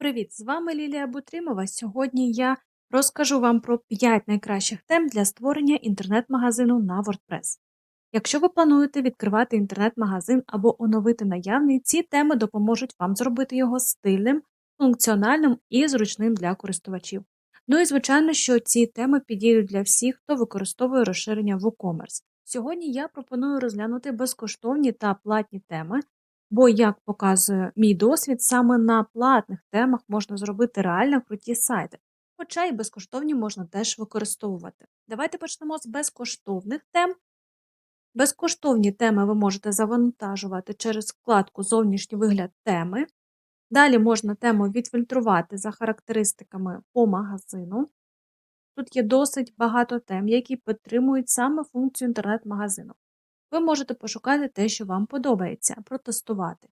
Привіт! З вами Лілія Бутрімова. Сьогодні я розкажу вам про 5 найкращих тем для створення інтернет-магазину на WordPress. Якщо ви плануєте відкривати інтернет-магазин або оновити наявний, ці теми допоможуть вам зробити його стильним, функціональним і зручним для користувачів. Ну і звичайно, що ці теми підійдуть для всіх, хто використовує розширення WooCommerce. Сьогодні я пропоную розглянути безкоштовні та платні теми, Бо, як показує мій досвід, саме на платних темах можна зробити реально круті сайти, хоча і безкоштовні можна теж використовувати. Давайте почнемо з безкоштовних тем. Безкоштовні теми ви можете завантажувати через вкладку Зовнішній вигляд теми. Далі можна тему відфільтрувати за характеристиками по магазину. Тут є досить багато тем, які підтримують саме функцію інтернет-магазину. Ви можете пошукати те, що вам подобається, протестувати.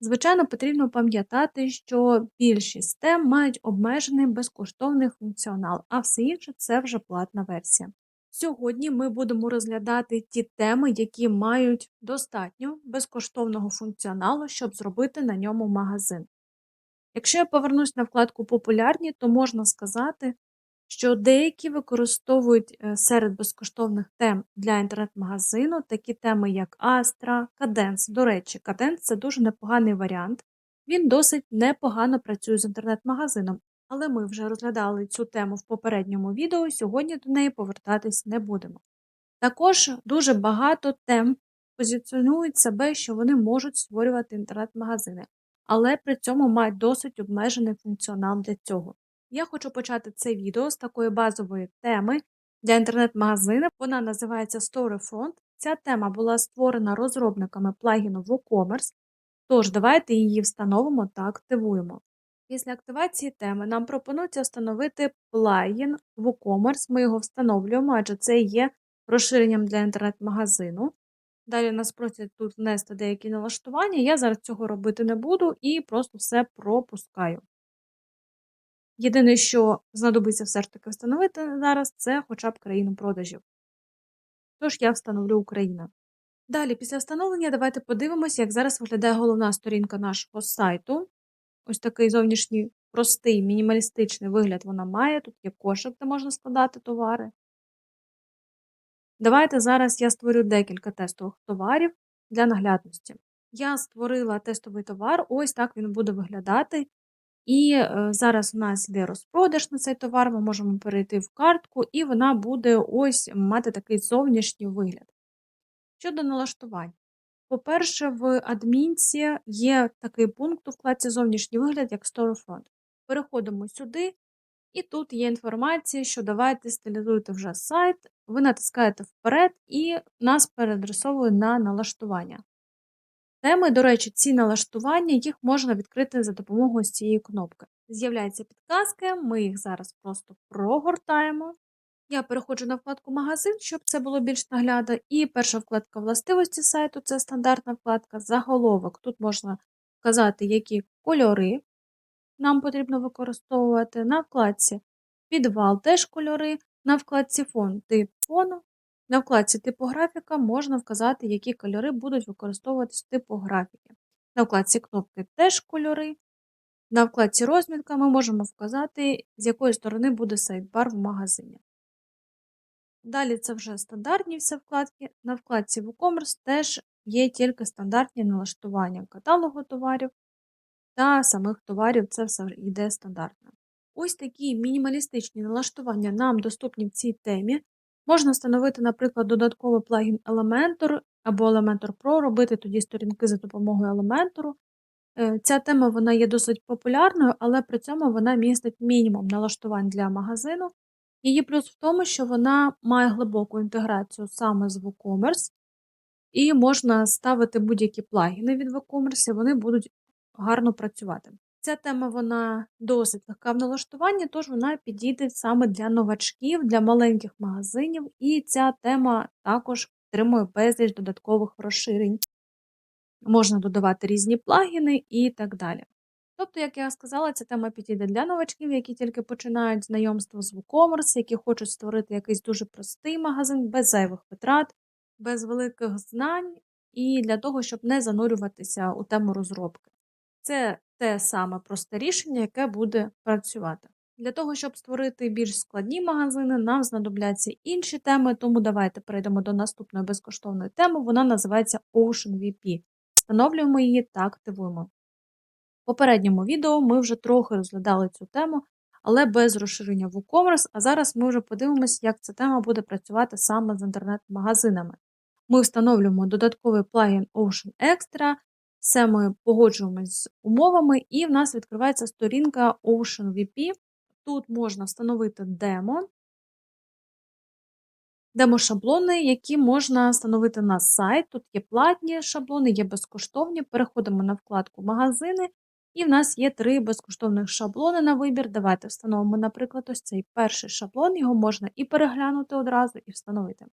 Звичайно, потрібно пам'ятати, що більшість тем мають обмежений безкоштовний функціонал, а все інше це вже платна версія. Сьогодні ми будемо розглядати ті теми, які мають достатньо безкоштовного функціоналу, щоб зробити на ньому магазин. Якщо я повернусь на вкладку Популярні, то можна сказати, що деякі використовують е, серед безкоштовних тем для інтернет-магазину такі теми, як Astra, Cadence. До речі, Cadence це дуже непоганий варіант. Він досить непогано працює з інтернет-магазином, але ми вже розглядали цю тему в попередньому відео, сьогодні до неї повертатись не будемо. Також дуже багато тем позиціонують себе, що вони можуть створювати інтернет-магазини, але при цьому мають досить обмежений функціонал для цього. Я хочу почати це відео з такої базової теми для інтернет-магазину. Вона називається Storefront. Ця тема була створена розробниками плагіну WooCommerce, тож давайте її встановимо та активуємо. Після активації теми нам пропонується встановити плагін WooCommerce. Ми його встановлюємо, адже це є розширенням для інтернет-магазину. Далі нас просять тут внести деякі налаштування. Я зараз цього робити не буду і просто все пропускаю. Єдине, що знадобиться все ж таки встановити зараз, це хоча б країну продажів. Тож я встановлю Україна. Далі, після встановлення, давайте подивимося, як зараз виглядає головна сторінка нашого сайту. Ось такий зовнішній простий, мінімалістичний вигляд вона має. Тут є кошик, де можна складати товари. Давайте зараз я створю декілька тестових товарів для наглядності. Я створила тестовий товар, ось так він буде виглядати. І е, зараз у нас йде розпродаж на цей товар, ми можемо перейти в картку, і вона буде ось мати такий зовнішній вигляд. Щодо налаштувань. По-перше, в адмінці є такий пункт у вкладці зовнішній вигляд, як Storefront. Переходимо сюди, і тут є інформація, що давайте стилізуйте вже сайт, ви натискаєте вперед і нас переадресовує на налаштування. Теми, до речі, ці налаштування, їх можна відкрити за допомогою цієї кнопки. З'являються підказки, ми їх зараз просто прогортаємо. Я переходжу на вкладку Магазин, щоб це було більш наглядно. І перша вкладка властивості сайту це стандартна вкладка, заголовок. Тут можна вказати, які кольори нам потрібно використовувати. На вкладці Підвал теж кольори, на вкладці фон тип фону, на вкладці типографіка можна вказати, які кольори будуть використовуватись в типографіки. На вкладці кнопки теж кольори. На вкладці розмітка ми можемо вказати, з якої сторони буде сайт-бар в магазині. Далі це вже стандартні всі вкладки. На вкладці WooCommerce теж є тільки стандартні налаштування каталогу товарів та самих товарів, це все йде стандартно. Ось такі мінімалістичні налаштування нам доступні в цій темі. Можна встановити, наприклад, додатковий плагін Elementor або Elementor Pro, робити тоді сторінки за допомогою Elementor. Е, ця тема вона є досить популярною, але при цьому вона містить мінімум налаштувань для магазину. Її плюс в тому, що вона має глибоку інтеграцію саме з WooCommerce, і можна ставити будь-які плагіни від WooCommerce, і вони будуть гарно працювати. Ця тема вона досить легка в налаштуванні, тож вона підійде саме для новачків, для маленьких магазинів, і ця тема також отримує безліч додаткових розширень. Можна додавати різні плагіни і так далі. Тобто, як я сказала, ця тема підійде для новачків, які тільки починають знайомство з WooCommerce, які хочуть створити якийсь дуже простий магазин, без зайвих витрат, без великих знань, і для того, щоб не занурюватися у тему розробки. Це те саме просте рішення, яке буде працювати. Для того, щоб створити більш складні магазини, нам знадобляться інші теми, тому давайте перейдемо до наступної безкоштовної теми. Вона називається OceanVP. Встановлюємо її та активуємо. В попередньому відео ми вже трохи розглядали цю тему, але без розширення WooCommerce, а зараз ми вже подивимося, як ця тема буде працювати саме з інтернет-магазинами. Ми встановлюємо додатковий плагін Ocean Extra, все ми погоджуємось з умовами, і в нас відкривається сторінка OceanVP. Тут можна встановити демо, демо-шаблони, які можна встановити на сайт. Тут є платні шаблони, є безкоштовні. Переходимо на вкладку Магазини, і в нас є три безкоштовних шаблони на вибір. Давайте встановимо, наприклад, ось цей перший шаблон, його можна і переглянути одразу, і встановити.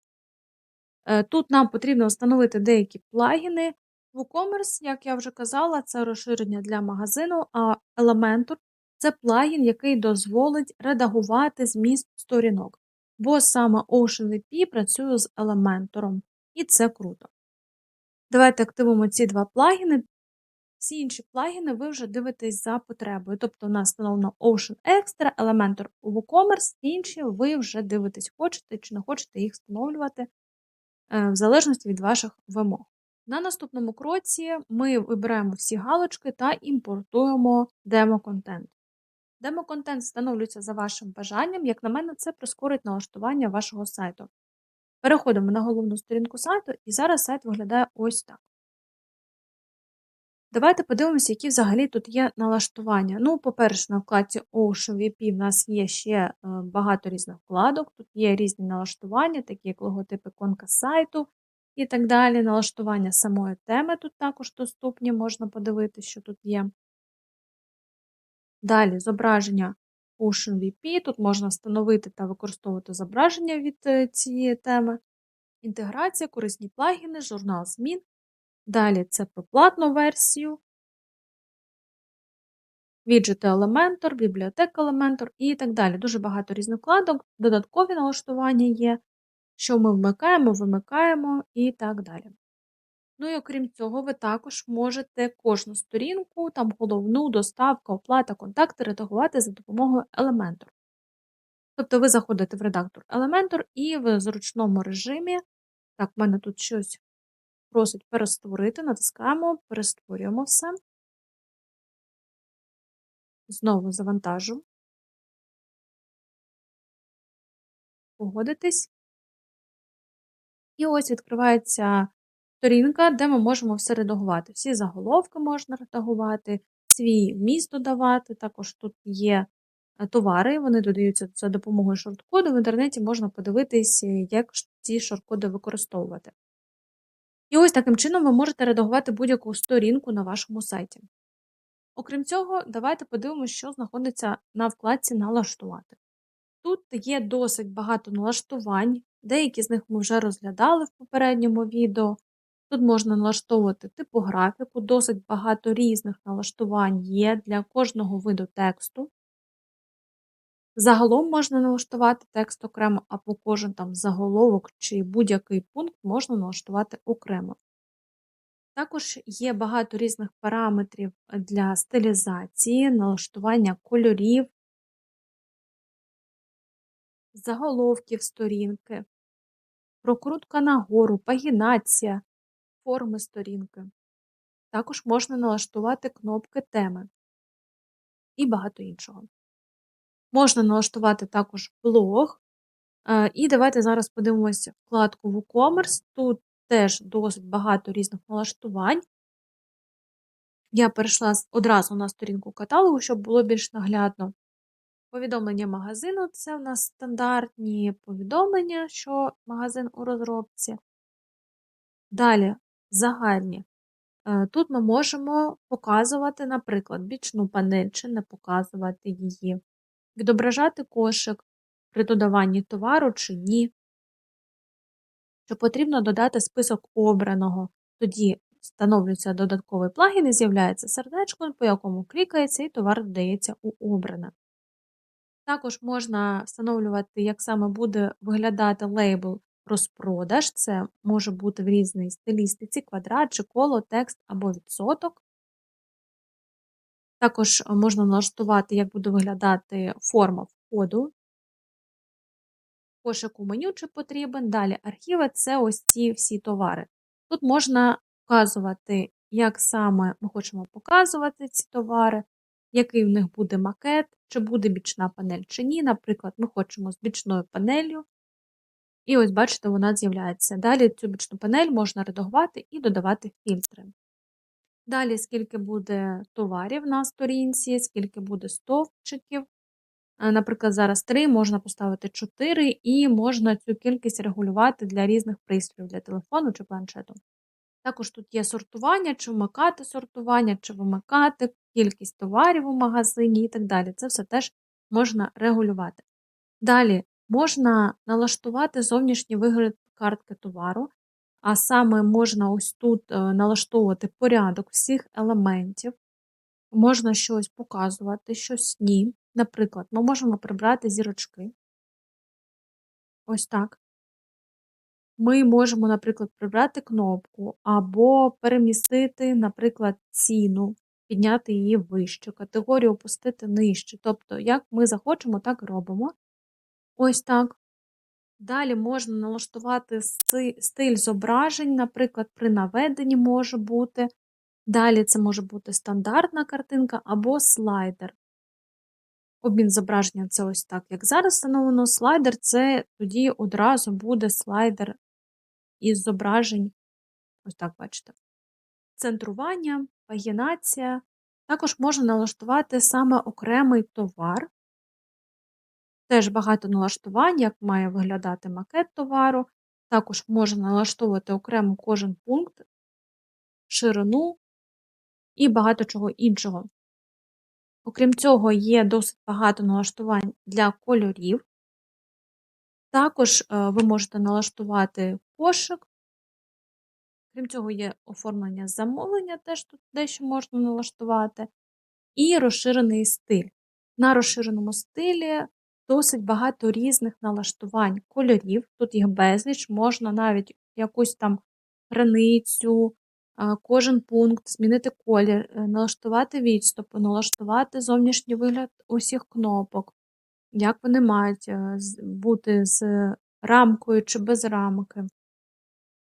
Е, тут нам потрібно встановити деякі плагіни. WooCommerce, як я вже казала, це розширення для магазину, а Elementor це плагін, який дозволить редагувати зміст сторінок. Бо саме OceanVP працює з Elementor, і це круто. Давайте активуємо ці два плагіни. Всі інші плагіни ви вже дивитесь за потребою. Тобто, у нас встановлено Ocean Extra, Elementor WooCommerce, інші ви вже дивитесь, хочете чи не хочете їх встановлювати е, в залежності від ваших вимог. На наступному кроці ми вибираємо всі галочки та імпортуємо демо-контент. Демо-контент встановлюється за вашим бажанням, як на мене, це прискорить налаштування вашого сайту. Переходимо на головну сторінку сайту, і зараз сайт виглядає ось так. Давайте подивимося, які взагалі тут є налаштування. Ну, по-перше, на вкладці Ocean VP в нас є ще е, багато різних вкладок. Тут є різні налаштування, такі як логотип іконка сайту і так далі. Налаштування самої теми тут також доступні, можна подивитися, що тут є. Далі зображення OceanVP. Тут можна встановити та використовувати зображення від е, цієї теми. Інтеграція, корисні плагіни, журнал змін. Далі це про платну версію, віджити Elementor, бібліотека Elementor і так далі. Дуже багато різних вкладок, додаткові налаштування є, що ми вмикаємо, вимикаємо і так далі. Ну і окрім цього, ви також можете кожну сторінку, там головну, доставка, оплата, контакти редагувати за допомогою Elementor. Тобто ви заходите в редактор Elementor і в зручному режимі, так, в мене тут щось просить перестворити, натискаємо, перестворюємо все. Знову завантажу. Погодитись. І ось відкривається сторінка, де ми можемо все редагувати. Всі заголовки можна редагувати, свій вміст додавати. Також тут є е, товари, вони додаються за допомогою шорткоду. В інтернеті можна подивитись, як ці шорткоди використовувати. І ось таким чином ви можете редагувати будь-яку сторінку на вашому сайті. Окрім цього, давайте подивимося, що знаходиться на вкладці Налаштувати. Тут є досить багато налаштувань, деякі з них ми вже розглядали в попередньому відео. Тут можна налаштовувати типографіку, досить багато різних налаштувань є для кожного виду тексту. Загалом можна налаштувати текст окремо, або кожен там заголовок чи будь-який пункт можна налаштувати окремо. Також є багато різних параметрів для стилізації, налаштування кольорів, заголовків сторінки, прокрутка нагору, пагінація, форми сторінки. Також можна налаштувати кнопки теми і багато іншого. Можна налаштувати також блог. Е, і давайте зараз подивимося вкладку WooCommerce. Тут теж досить багато різних налаштувань. Я перейшла одразу на сторінку каталогу, щоб було більш наглядно. Повідомлення магазину це в нас стандартні повідомлення, що магазин у розробці. Далі загальні. Е, тут ми можемо показувати, наприклад, бічну панель чи не показувати її відображати кошик при додаванні товару чи ні. Що потрібно додати список обраного, тоді встановлюється додатковий плагін і з'являється сердечко, по якому клікається, і товар додається у обране. Також можна встановлювати, як саме буде виглядати лейбл розпродаж. Це може бути в різній стилістиці, квадрат чи коло, текст або відсоток. Також е, можна налаштувати, як буде виглядати форма входу. Пошуку меню чи потрібен. Далі архіви це ось ці всі товари. Тут можна вказувати, як саме ми хочемо показувати ці товари, який в них буде макет, чи буде бічна панель чи ні. Наприклад, ми хочемо з бічною панелью. І ось, бачите, вона з'являється. Далі цю бічну панель можна редагувати і додавати фільтри. Далі, скільки буде товарів на сторінці, скільки буде стовпчиків. Наприклад, зараз 3, можна поставити 4, і можна цю кількість регулювати для різних пристроїв, для телефону чи планшету. Також тут є сортування, чи вмикати сортування, чи вимикати, кількість товарів у магазині і так далі. Це все теж можна регулювати. Далі можна налаштувати зовнішній вигляд картки товару, а саме можна ось тут е, налаштовувати порядок всіх елементів, можна щось показувати, щось ні. Наприклад, ми можемо прибрати зірочки. Ось так. Ми можемо, наприклад, прибрати кнопку або перемістити, наприклад, ціну, підняти її вище, категорію опустити нижче. Тобто, як ми захочемо, так робимо. Ось так. Далі можна налаштувати стиль зображень, наприклад, при наведенні може бути. Далі це може бути стандартна картинка або слайдер. Обмін зображення це ось так, як зараз встановлено. Слайдер це тоді одразу буде слайдер із зображень. Ось так бачите. Центрування, пагінація. Також можна налаштувати саме окремий товар. Теж багато налаштувань, як має виглядати макет товару. Також можна налаштовувати окремо кожен пункт, ширину і багато чого іншого. Окрім цього, є досить багато налаштувань для кольорів. Також е, ви можете налаштувати пошук. Крім цього, є оформлення замовлення, теж тут дещо можна налаштувати, і розширений стиль. На розширеному стилі досить багато різних налаштувань кольорів. Тут їх безліч, можна навіть якусь там границю, кожен пункт, змінити колір, е, налаштувати відступи, налаштувати зовнішній вигляд усіх кнопок, як вони мають е, бути з рамкою чи без рамки.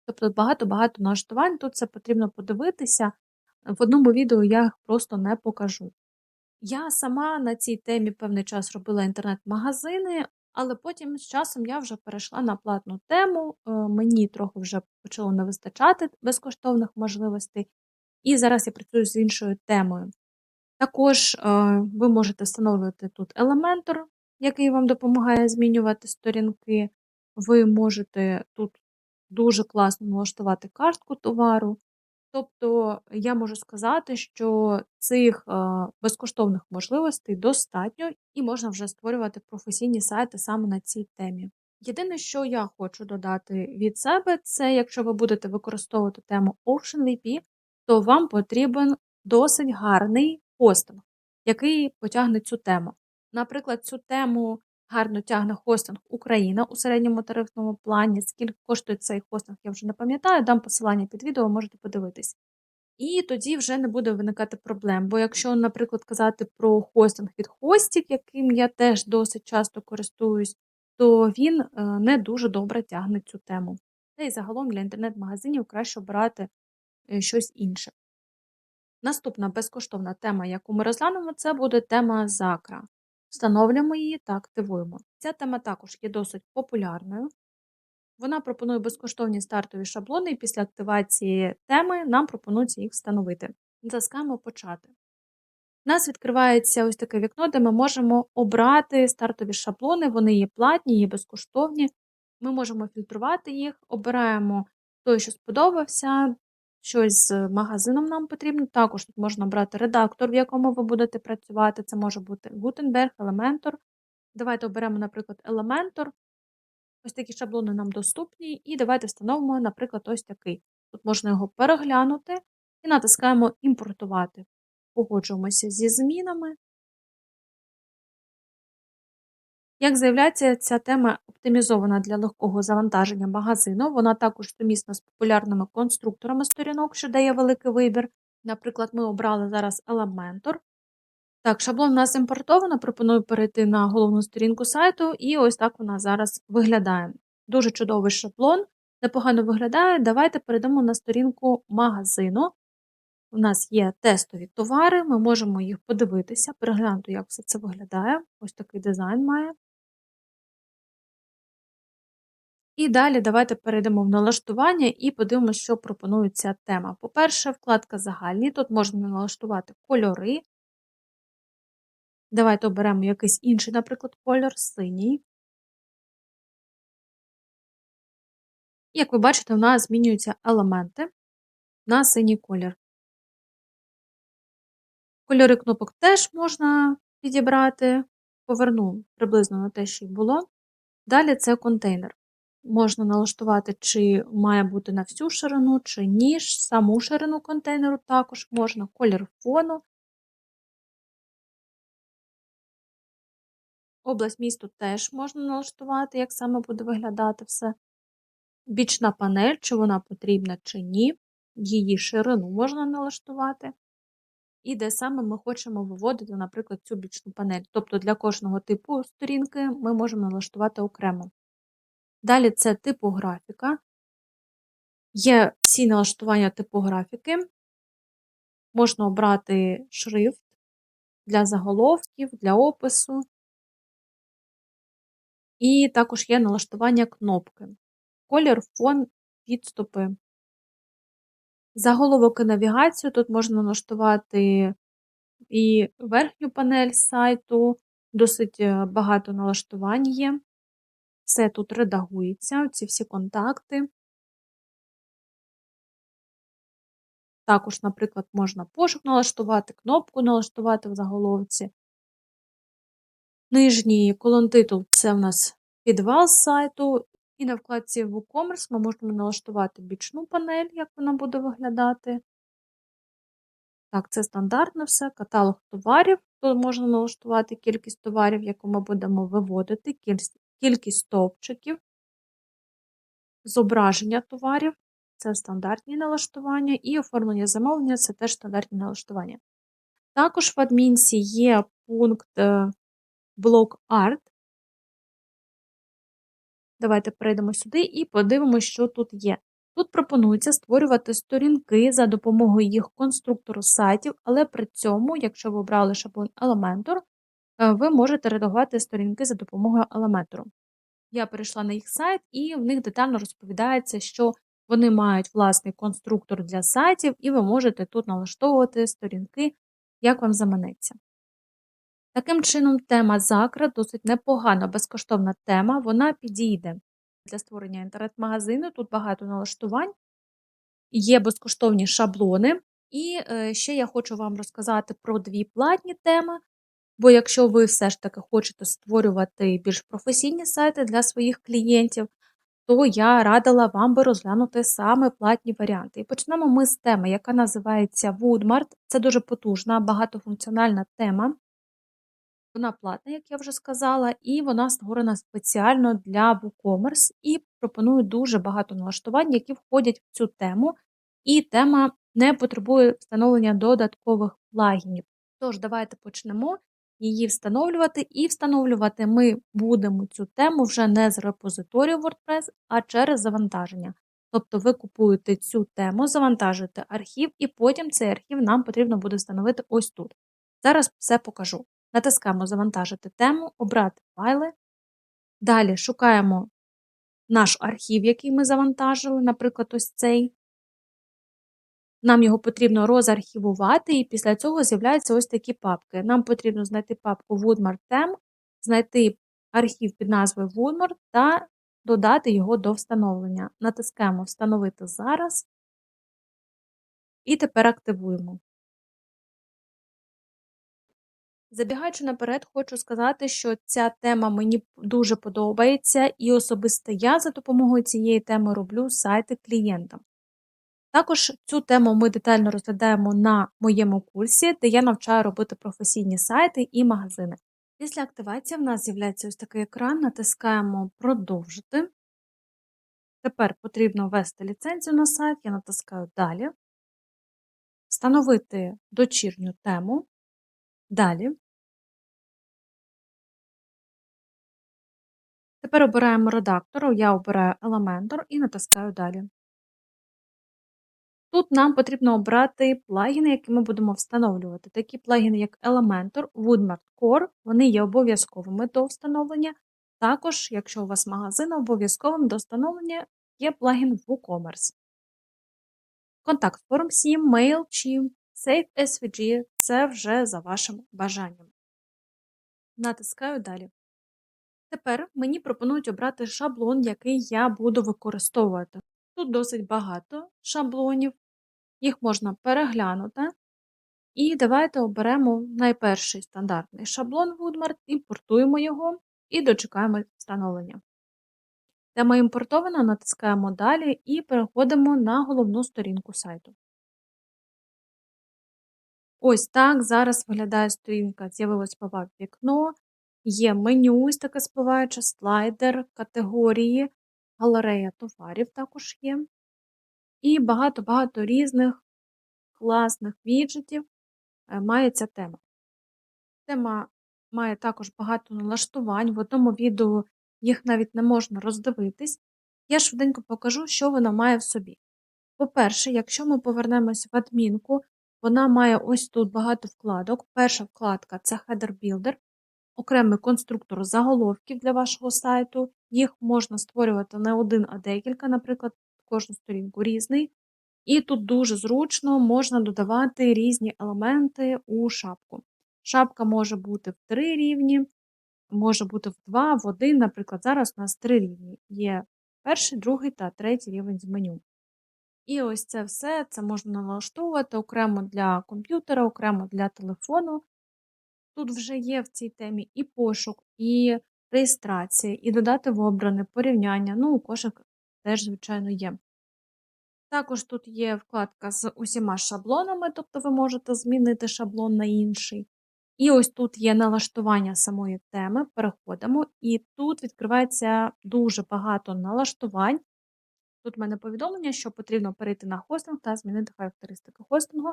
Тобто багато-багато налаштувань, тут це потрібно подивитися. В одному відео я їх просто не покажу. Я сама на цій темі певний час робила інтернет-магазини, але потім з часом я вже перейшла на платну тему. е, Мені трохи вже почало не вистачати безкоштовних можливостей, і зараз я працюю з іншою темою. Також е, ви можете встановлювати тут елементор, який вам допомагає змінювати сторінки. Ви можете тут дуже класно налаштувати картку товару. Тобто я можу сказати, що цих безкоштовних можливостей достатньо і можна вже створювати професійні сайти саме на цій темі. Єдине, що я хочу додати від себе, це якщо ви будете використовувати тему OceanVP, то вам потрібен досить гарний хостинг, який потягне цю тему. Наприклад, цю тему гарно тягне хостинг Україна у середньому тарифному плані. Скільки коштує цей хостинг, я вже не пам'ятаю, дам посилання під відео, можете подивитись. І тоді вже не буде виникати проблем. Бо якщо, наприклад, казати про хостинг від Hostik, яким я теж досить часто користуюсь, то він е, не дуже добре тягне цю тему. Та й загалом для інтернет-магазинів краще обирати е, щось інше. Наступна безкоштовна тема, яку ми розглянемо, це буде тема Закра. Встановлюємо її та активуємо. Ця тема також є досить популярною. Вона пропонує безкоштовні стартові шаблони, і після активації теми нам пропонується їх встановити. Затискаємо Почати. У нас відкривається ось таке вікно, де ми можемо обрати стартові шаблони, вони є платні, є безкоштовні. Ми можемо фільтрувати їх, обираємо той, що сподобався, щось з магазином нам потрібно. Також тут можна обрати редактор, в якому ви будете працювати. Це може бути Gutenberg, Elementor. Давайте оберемо, наприклад, Elementor. Ось такі шаблони нам доступні, і давайте встановимо, наприклад, ось такий. Тут можна його переглянути і натискаємо Імпортувати. Погоджуємося зі змінами. Як заявляється, ця тема оптимізована для легкого завантаження магазину. Вона також сумісна з популярними конструкторами сторінок, що дає великий вибір. Наприклад, ми обрали зараз Elementor. Так, шаблон у нас імпортовано. Пропоную перейти на головну сторінку сайту, і ось так вона зараз виглядає. Дуже чудовий шаблон, непогано виглядає. Давайте перейдемо на сторінку магазину. У нас є тестові товари, ми можемо їх подивитися, переглянути, як все це виглядає. Ось такий дизайн має. І далі давайте перейдемо в налаштування і подивимося, що пропонує ця тема. По-перше, вкладка загальні. Тут можна налаштувати кольори. Давайте оберемо якийсь інший, наприклад, кольор синій. Як ви бачите, у нас змінюються елементи на синій колір. Кольори кнопок теж можна підібрати, поверну приблизно на те, що й було. Далі це контейнер. Можна налаштувати, чи має бути на всю ширину, чи ні. Саму ширину контейнеру також можна, колір фону. Область місту теж можна налаштувати, як саме буде виглядати все. Бічна панель, чи вона потрібна, чи ні. Її ширину можна налаштувати. І де саме ми хочемо виводити, наприклад, цю бічну панель. Тобто для кожного типу сторінки ми можемо налаштувати окремо. Далі це типографіка. Є всі налаштування типографіки. Можна обрати шрифт для заголовків, для опису. І також є налаштування кнопки. Колір, фон, підступи. Заголовок і навігацію. Тут можна налаштувати і верхню панель сайту, досить е, багато налаштувань є. Все тут редагується, ці всі контакти. Також, наприклад, можна пошук налаштувати, кнопку налаштувати в заголовці. Нижній колон титул це в нас підвал сайту. І на вкладці WooCommerce ми можемо налаштувати бічну панель, як вона буде виглядати. Так, це стандартно все. Каталог товарів. Тут можна налаштувати кількість товарів, яку ми будемо виводити, кількість стовпчиків, зображення товарів це стандартні налаштування, і оформлення замовлення це теж стандартні налаштування. Також в адмінці є пункт е, блок арт. Давайте перейдемо сюди і подивимося, що тут є. Тут пропонується створювати сторінки за допомогою їх конструктору сайтів, але при цьому, якщо ви обрали шаблон Elementor, е, ви можете редагувати сторінки за допомогою Elementor. Я перейшла на їх сайт, і в них детально розповідається, що вони мають власний конструктор для сайтів, і ви можете тут налаштовувати сторінки, як вам заманеться. Таким чином, тема закра досить непогана, безкоштовна тема, вона підійде для створення інтернет-магазину. Тут багато налаштувань, є безкоштовні шаблони. І е, ще я хочу вам розказати про дві платні теми. Бо якщо ви все ж таки хочете створювати більш професійні сайти для своїх клієнтів, то я радила вам би розглянути саме платні варіанти. І почнемо ми з теми, яка називається Woodmart. Це дуже потужна, багатофункціональна тема. Вона платна, як я вже сказала, і вона створена спеціально для WooCommerce і пропонує дуже багато налаштувань, які входять в цю тему. І тема не потребує встановлення додаткових плагінів. Тож, давайте почнемо її встановлювати, і встановлювати ми будемо цю тему вже не з репозиторію WordPress, а через завантаження. Тобто ви купуєте цю тему, завантажуєте архів, і потім цей архів нам потрібно буде встановити ось тут. Зараз все покажу. Натискаємо Завантажити тему, обрати файли. Далі шукаємо наш архів, який ми завантажили, наприклад, ось цей. Нам його потрібно розархівувати, і після цього з'являються ось такі папки. Нам потрібно знайти папку Woodmart Tem, знайти архів під назвою Woodmart та додати його до встановлення. Натискаємо Встановити зараз і тепер активуємо. Забігаючи наперед, хочу сказати, що ця тема мені дуже подобається, і особисто я за допомогою цієї теми роблю сайти клієнтам. Також цю тему ми детально розглядаємо на моєму курсі, де я навчаю робити професійні сайти і магазини. Після активації в нас з'являється ось такий екран, натискаємо Продовжити. Тепер потрібно ввести ліцензію на сайт, я натискаю Далі, встановити дочірню тему. Далі. Тепер обираємо редактор, я обираю Elementor і натискаю Далі. Тут нам потрібно обрати плагіни, які ми будемо встановлювати. Такі плагіни, як Elementor, Woodmart Core, вони є обов'язковими до встановлення. Також, якщо у вас магазин, обов'язковим до встановлення є плагін WooCommerce. Контакт Form 7, MailChimp, Save SVG – це вже за вашим бажанням. Натискаю Далі. Тепер мені пропонують обрати шаблон, який я буду використовувати. Тут досить багато шаблонів, їх можна переглянути. І давайте оберемо найперший стандартний шаблон Woodmart, імпортуємо його і дочекаємо встановлення. Тема імпортована, натискаємо Далі і переходимо на головну сторінку сайту. Ось так зараз виглядає сторінка, з'явилось попап вікно, є меню, ось таке спливаюче, слайдер, категорії, галерея товарів також є. І багато-багато різних класних віджитів е, має ця тема. Тема має також багато налаштувань. В одному відео їх навіть не можна роздивитись. Я швиденько покажу, що вона має в собі. По-перше, якщо ми повернемось в адмінку, вона має ось тут багато вкладок. Перша вкладка це Header Builder, окремий конструктор заголовків для вашого сайту. Їх можна створювати не один, а декілька, наприклад, кожну сторінку різний. І тут дуже зручно можна додавати різні елементи у шапку. Шапка може бути в три рівні, може бути в два, в один. Наприклад, зараз у нас три рівні. Є перший, другий та третій рівень з меню. І ось це все це можна налаштовувати окремо для комп'ютера, окремо для телефону. Тут вже є в цій темі і пошук, і реєстрація, і додати в обране порівняння. Ну, кошик теж, звичайно, є. Також тут є вкладка з усіма шаблонами, тобто ви можете змінити шаблон на інший. І ось тут є налаштування самої теми, переходимо, і тут відкривається дуже багато налаштувань. Тут в мене повідомлення, що потрібно перейти на хостинг та змінити характеристики хостингу.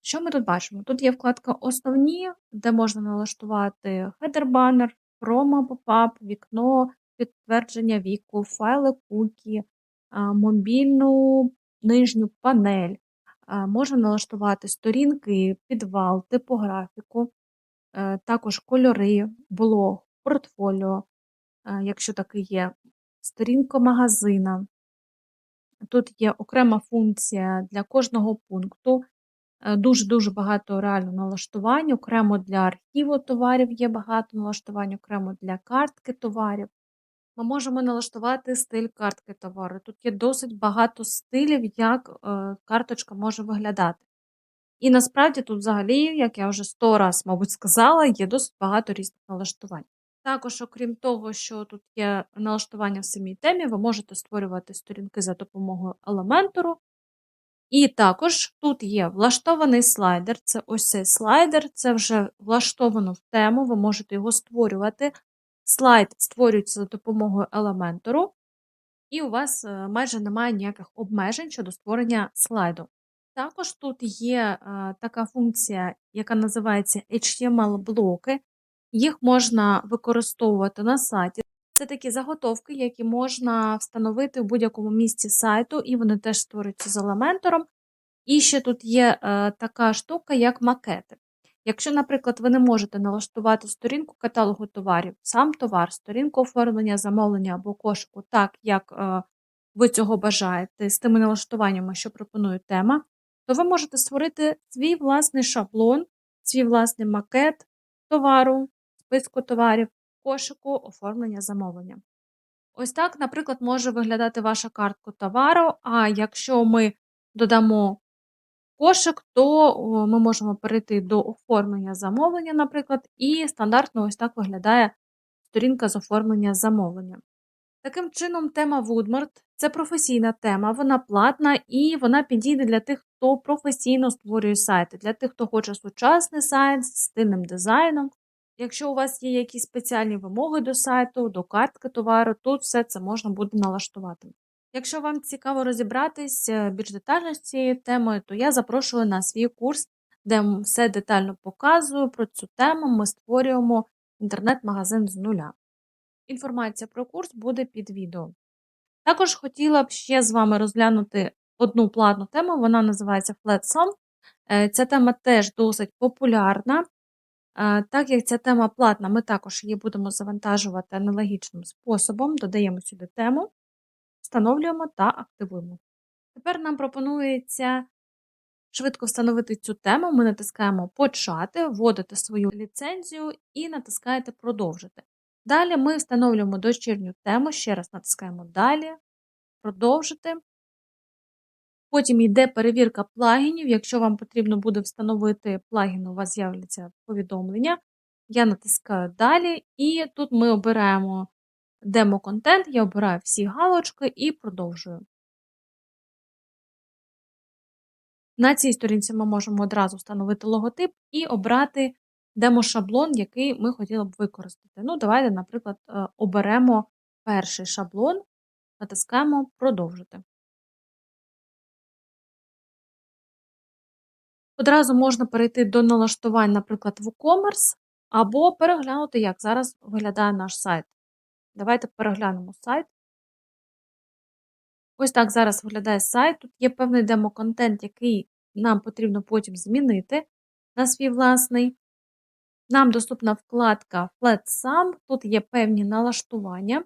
Що ми тут бачимо? Тут є вкладка Основні, де можна налаштувати хедер-банер, промо, попап, вікно, підтвердження віку, файли кукі, мобільну нижню панель. Можна налаштувати сторінки, підвал, типографіку, е, також кольори, блог, портфоліо, е, якщо таке є, сторінка магазина. Тут є окрема функція для кожного пункту. Е, дуже-дуже багато реально налаштувань, окремо для архіву товарів є багато налаштувань, окремо для картки товарів. Ми можемо налаштувати стиль картки товару. Тут є досить багато стилів, як е, карточка може виглядати. І насправді тут взагалі, як я вже сто раз, мабуть, сказала, є досить багато різних налаштувань. Також, окрім того, що тут є налаштування в самій темі, ви можете створювати сторінки за допомогою елементору. І також тут є влаштований слайдер. Це ось цей слайдер, це вже влаштовано в тему, ви можете його створювати. Слайд створюється за допомогою елементору, і у вас е, майже немає ніяких обмежень щодо створення слайду. Також тут є е, така функція, яка називається HTML-блоки. Їх можна використовувати на сайті. Це такі заготовки, які можна встановити в будь-якому місці сайту, і вони теж створюються з елементором. І ще тут є е, така штука, як макети. Якщо, наприклад, ви не можете налаштувати сторінку каталогу товарів, сам товар, сторінку оформлення замовлення або кошику, так як е, ви цього бажаєте, з тими налаштуваннями, що пропонує тема, то ви можете створити свій власний шаблон, свій власний макет товару, списку товарів, кошику, оформлення замовлення. Ось так, наприклад, може виглядати ваша картка товару, а якщо ми додамо кошик, то ми можемо перейти до оформлення замовлення, наприклад, і стандартно ось так виглядає сторінка з оформлення замовлення. Таким чином, тема Woodmart – це професійна тема, вона платна і вона підійде для тих, хто професійно створює сайти, для тих, хто хоче сучасний сайт з стильним дизайном. Якщо у вас є якісь спеціальні вимоги до сайту, до картки товару, тут все це можна буде налаштувати. Якщо вам цікаво розібратись е, більш детально з цією темою, то я запрошую на свій курс де все детально показую про цю тему. Ми створюємо інтернет-магазин з нуля. Інформація про курс буде під відео. Також хотіла б ще з вами розглянути одну платну тему, вона називається Flat Sum. Е, Ця тема теж досить популярна. Е, Так як ця тема платна, ми також її будемо завантажувати аналогічним способом, додаємо сюди тему, встановлюємо та активуємо. Тепер нам пропонується швидко встановити цю тему. Ми натискаємо Почати, вводите свою ліцензію і натискаєте Продовжити. Далі ми встановлюємо дочірню тему, ще раз натискаємо Далі, Продовжити. Потім йде перевірка плагінів. Якщо вам потрібно буде встановити плагін, у вас з'являться повідомлення. Я натискаю Далі, і тут ми обираємо демо-контент, я обираю всі галочки і продовжую. На цій сторінці ми можемо одразу встановити логотип і обрати демо-шаблон, який ми хотіли б використати. Ну, давайте, наприклад, е, оберемо перший шаблон, натискаємо Продовжити. Одразу можна перейти до налаштувань, наприклад, WooCommerce, або переглянути, як зараз виглядає наш сайт. Давайте переглянемо сайт. Ось так зараз виглядає сайт. Тут є певний демо-контент, який нам потрібно потім змінити на свій власний. Нам доступна вкладка Flat Sum, тут є певні налаштування.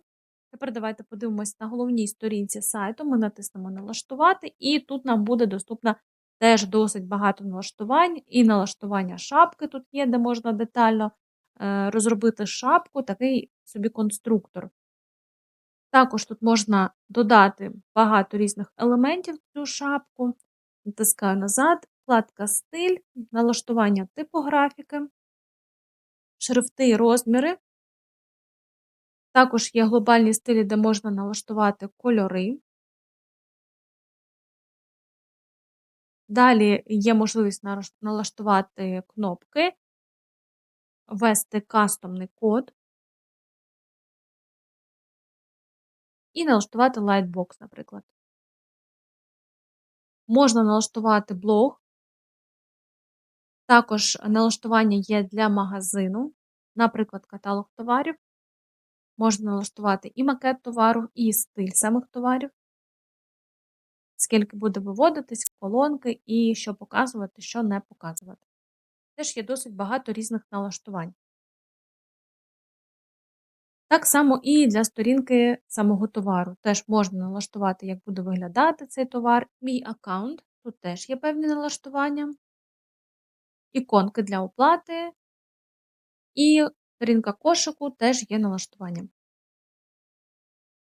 Тепер давайте подивимось на головній сторінці сайту. Ми натиснемо Налаштувати, і тут нам буде доступна теж досить багато налаштувань. І налаштування шапки тут є, де можна детально розробити шапку, такий собі конструктор. Також тут можна додати багато різних елементів в цю шапку. Натискаю назад, вкладка Стиль, налаштування типографіки, шрифти і розміри. Також є глобальні стилі, де можна налаштувати кольори. Далі є можливість налаштувати кнопки, ввести кастомний код і налаштувати Lightbox, наприклад. Можна налаштувати блог. Також налаштування є для магазину, наприклад, каталог товарів. Можна налаштувати і макет товару, і стиль самих товарів, скільки буде виводитись, колонки, і що показувати, що не показувати. Теж є досить багато різних налаштувань. Так само і для сторінки самого товару. Теж можна налаштувати, як буде виглядати цей товар. Мій аккаунт, тут теж є певні налаштування, іконки для оплати, і сторінка кошику теж є налаштування.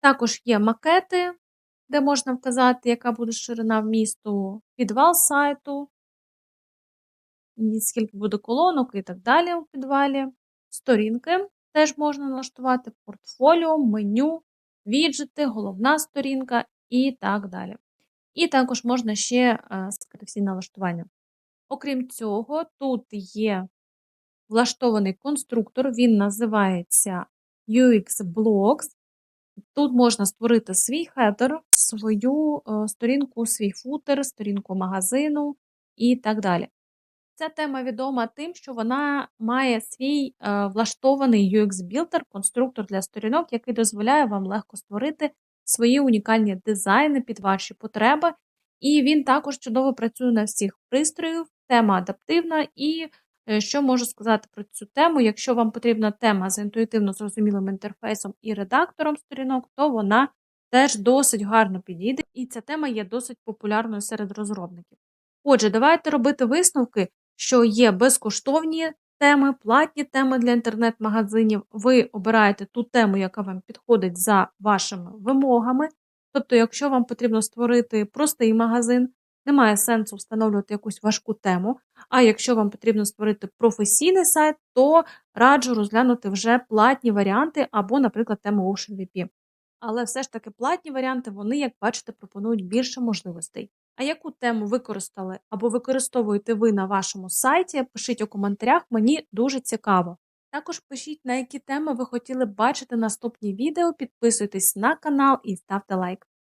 Також є макети, де можна вказати, яка буде ширина вмісту, підвал сайту, скільки буде колонок і так далі у підвалі, сторінки. Теж можна налаштувати портфоліо, меню, віджити, головна сторінка і так далі. І також можна ще скрити всі налаштування. Окрім цього, тут є влаштований конструктор, він називається UX Blocks. Тут можна створити свій хедер, свою е, сторінку, свій футер, сторінку магазину і так далі. Ця тема відома тим, що вона має свій е, влаштований UX-білдер, конструктор для сторінок, який дозволяє вам легко створити свої унікальні дизайни під ваші потреби. І він також чудово працює на всіх пристроїв, тема адаптивна. І е, що можу сказати про цю тему? Якщо вам потрібна тема з інтуїтивно зрозумілим інтерфейсом і редактором сторінок, то вона теж досить гарно підійде, і ця тема є досить популярною серед розробників. Отже, давайте робити висновки що є безкоштовні теми, платні теми для інтернет-магазинів. Ви обираєте ту тему, яка вам підходить за вашими вимогами. Тобто, якщо вам потрібно створити простий магазин, немає сенсу встановлювати якусь важку тему. А якщо вам потрібно створити професійний сайт, то раджу розглянути вже платні варіанти або, наприклад, тему OceanVP. Але все ж таки платні варіанти, вони, як бачите, пропонують більше можливостей. А яку тему використали або використовуєте ви на вашому сайті? Пишіть у коментарях, мені дуже цікаво. Також пишіть, на які теми ви хотіли б бачити наступні відео, підписуйтесь на канал і ставте лайк.